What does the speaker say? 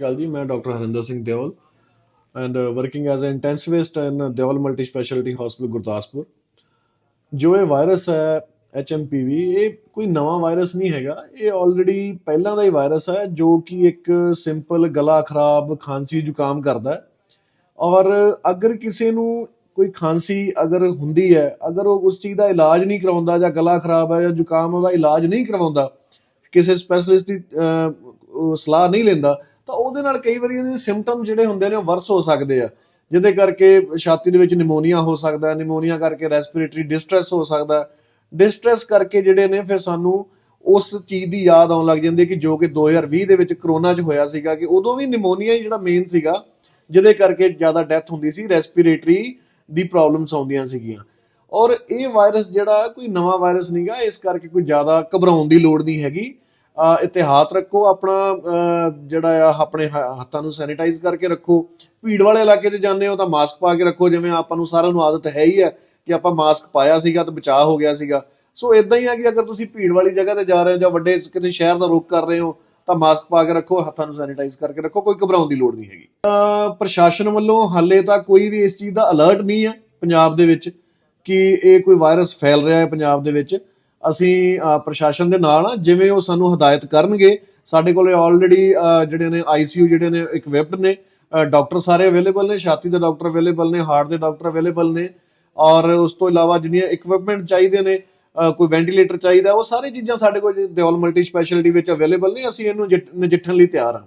ਗੱਲ ਜੀ, ਮੈਂ doctor Harinder Singh Deol and working as a intensivist in Deol multi specialty hospital Gurdaspur. ਜੋ ਇਹ ਵਾਇਰਸ ਹੈ HMPV ਇਹ ਕੋਈ ਨਵਾਂ ਵਾਇਰਸ ਨਹੀਂ ਹੈਗਾ। ਇਹ ਆਲਰੇਡੀ ਪਹਿਲਾਂ ਦਾ ਹੀ ਵਾਇਰਸ ਹੈ, ਜੋ ਕਿ ਇੱਕ ਸਿੰਪਲ ਗਲਾ ਖਰਾਬ, ਖਾਂਸੀ ਜ਼ੁਕਾਮ ਕਰਦਾ ਹੈ। ਔਰ ਅਗਰ ਕਿਸੇ ਨੂੰ ਕੋਈ ਖਾਂਸੀ ਅਗਰ ਹੁੰਦੀ ਹੈ, ਅਗਰ ਉਹ ਉਸ ਚੀਜ਼ ਦਾ ਇਲਾਜ ਨਹੀਂ ਕਰਵਾਉਂਦਾ ਜਾਂ ਗਲਾ ਖਰਾਬ ਹੈ ਜਾਂ ਜ਼ੁਕਾਮ ਉਹਦਾ ਇਲਾਜ ਨਹੀਂ ਕਰਵਾਉਂਦਾ ਕਿਸੇ ਸਪੈਸ਼ਲਿਸਟ ਦੀ ਸਲਾਹ ਨਹੀਂ ਲੈਂਦਾ ਤਾਂ ਉਹਦੇ ਨਾਲ ਕਈ ਵਾਰੀ ਇਹਦੇ ਸਿੰਪਟਮ ਜਿਹੜੇ ਹੁੰਦੇ ਨੇ ਉਹ ਵਰਸ ਹੋ ਸਕਦੇ ਆ। ਜਿਹਦੇ ਕਰਕੇ ਛਾਤੀ ਦੇ ਵਿੱਚ ਨਿਮੋਨੀਆ ਹੋ ਸਕਦਾ ਹੈ ਨਿਮੋਨੀਆ ਕਰਕੇ ਰੈਸਪੀਰੇਟਰੀ ਡਿਸਟ੍ਰੈਸ ਹੋ ਸਕਦਾ। ਹੈ ਡਿਸਟ੍ਰੈਸ ਕਰਕੇ ਜਿਹੜੇ ਨੇ ਫਿਰ ਸਾਨੂੰ ਉਸ ਚੀਜ਼ ਦੀ ਯਾਦ ਆਉਣ ਲੱਗ ਜਾਂਦੀ ਹੈ ਕਿ ਜੋ ਕਿ 2020 ਦੇ ਵਿੱਚ ਕਰੋਨਾ 'ਚ ਹੋਇਆ ਸੀਗਾ ਕਿ ਉਦੋਂ ਵੀ ਨਿਮੋਨੀਆ ਹੀ ਜਿਹੜਾ ਮੇਨ ਸੀਗਾ, ਜਿਹਦੇ ਕਰਕੇ ਜ਼ਿਆਦਾ ਡੈਥ ਹੁੰਦੀ ਸੀ ਰੈਸਪੀਰੇਟਰੀ ਦੀ ਪ੍ਰੋਬਲਮਸ ਆਉਂਦੀਆਂ ਸੀਗੀਆਂ। ਔਰ ਇਹ ਵਾਇਰਸ ਜਿਹੜਾ ਕੋਈ ਨਵਾਂ ਵਾਇਰਸ ਨਹੀਂਗਾ ਇਸ ਕਰਕੇ ਕੋਈ ਜ਼ਿਆਦਾ ਘਬਰਾਉਣ ਦੀ ਲੋੜ ਨਹੀਂ ਹੈਗੀ। ਇਤਿਹਾਤ ਰੱਖੋ, ਆਪਣਾ ਜਿਹੜਾ ਆ, ਆਪਣੇ ਹੱਥਾਂ ਨੂੰ ਸੈਨੀਟਾਈਜ਼ ਕਰਕੇ ਰੱਖੋ। ਭੀੜ ਵਾਲੇ ਇਲਾਕੇ 'ਚ ਜਾਂਦੇ ਹੋ ਤਾਂ ਮਾਸਕ ਪਾ ਕੇ ਰੱਖੋ, ਜਿਵੇਂ ਆਪਾਂ ਨੂੰ ਸਾਰਿਆਂ ਨੂੰ ਆਦਤ ਹੈ ਹੀ ਹੈ ਕਿ ਆਪਾਂ ਮਾਸਕ ਪਾਇਆ ਸੀਗਾ ਤਾਂ ਬਚਾਅ ਹੋ ਗਿਆ ਸੀਗਾ। ਸੋ ਇਦਾਂ ਹੀ ਆ ਕਿ ਅਗਰ ਤੁਸੀਂ ਭੀੜ ਵਾਲੀ ਜਗ੍ਹਾ ਤੇ ਜਾ ਰਹੇ ਹੋ ਜਾਂ ਵੱਡੇ ਕਿਸੇ ਸ਼ਹਿਰ ਦਾ ਰੁਖ ਕਰ ਰਹੇ ਹੋ, ਤਾਂ ਮਾਸਕ ਪਾ ਕੇ ਰੱਖੋ, ਹੱਥਾਂ ਨੂੰ ਸੈਨੀਟਾਈਜ਼ ਕਰਕੇ ਰੱਖੋ, ਕੋਈ ਘਬਰਾਉਣ ਦੀ ਲੋੜ ਨਹੀਂ ਹੈਗੀ। ਅਹ ਪ੍ਰਸ਼ਾਸਨ ਵੱਲੋਂ ਹਾਲੇ ਤਾਂ ਕੋਈ ਵੀ ਇਸ ਚੀਜ਼ ਦਾ ਅਲਰਟ ਨਹੀਂ ਹੈ ਪੰਜਾਬ ਦੇ ਵਿੱਚ ਕਿ ਇਹ ਕੋਈ ਵਾਇਰਸ ਫੈਲ ਰਿਹਾ ਹੈ ਪੰਜਾਬ ਦੇ ਵਿੱਚ। ਅਸੀਂ ਪ੍ਰਸ਼ਾਸਨ ਦੇ ਨਾਲ ਆ, ਜਿਵੇਂ ਉਹ ਸਾਨੂੰ ਹਦਾਇਤ ਕਰਨਗੇ, ਸਾਡੇ ਕੋਲੇ ਆਲਰੇਡੀ ਜਿਹੜੇ ਨੇ ਆਈਸੀਯੂ ਜਿਹੜੇ ਨੇ ਇਕਵਿਪਡ ਨੇ ਡਾਕਟਰ ਸਾਰੇ ਅਵੇਲੇਬਲ ਨੇ, ਛਾਤੀ ਦੇ ਡਾਕਟਰ ਅਵੇਲੇਬਲ ਨੇ ਹਾਰਟ ਦੇ ਡਾਕਟਰ ਅਵੇਲੇਬਲ ਨੇ, ਔਰ ਉਸ ਤੋਂ ਇਲਾਵਾ ਜਿਹੜੀਆਂ ਇਕਵਿਪਮੈਂਟ ਚਾਹੀਦੇ ਨੇ ਕੋਈ ਵੈਂਟੀਲੇਟਰ ਚਾਹੀਦਾ, ਉਹ ਸਾਰੀ ਚੀਜ਼ਾਂ ਸਾਡੇ ਕੋਲ ਦਿਓਲ ਮਲਟੀ ਸਪੈਸ਼ਲਿਟੀ ਵਿੱਚ ਅਵੇਲੇਬਲ ਨੇ, ਅਸੀਂ ਇਹਨੂੰ ਜਿ- ਨਜਿੱਠਣ ਲਈ ਤਿਆਰ ਹਾਂ